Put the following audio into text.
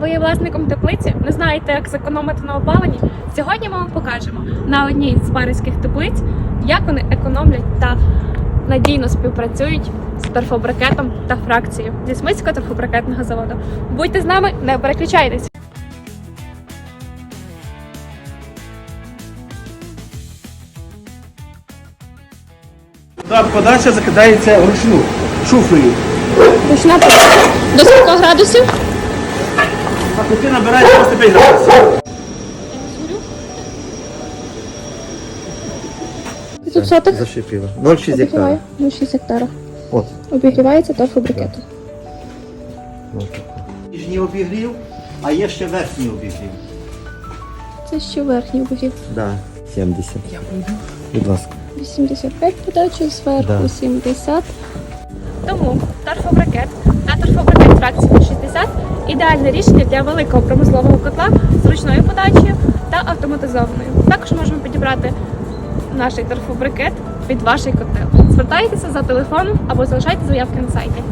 Ви є власником теплиці, не знаєте, як зекономити на опаленні. Сьогодні ми вам покажемо на одній з барських теплиць, як вони економлять та надійно співпрацюють з торфобрикетом та фракцією зі Смицького торфобрикетного заводу. Будьте з нами, не переключайтесь. Та подача закидається вручну шуфлею. Ручна подача. До 40 градусів. Факультет набирає 95 градусів. Тут Зашипіло. 0,6 гектара. ну 6 гектара. От. Обігрівається торфобрикетом. Нижній обігрів, а є ще верхній обігрів. Це ще верхній обігрів. Да. 70. Будь ласка. 85 подачі, зверху Да. 70. Тому торфобрикет та торфобрикет фракції 60 ідеальне рішення для великого промислового котла з ручною подачею та автоматизованою. Також можемо підібрати наш торфобрикет під ваш котел. Звертайтеся за телефоном або залишайте заявки на сайті.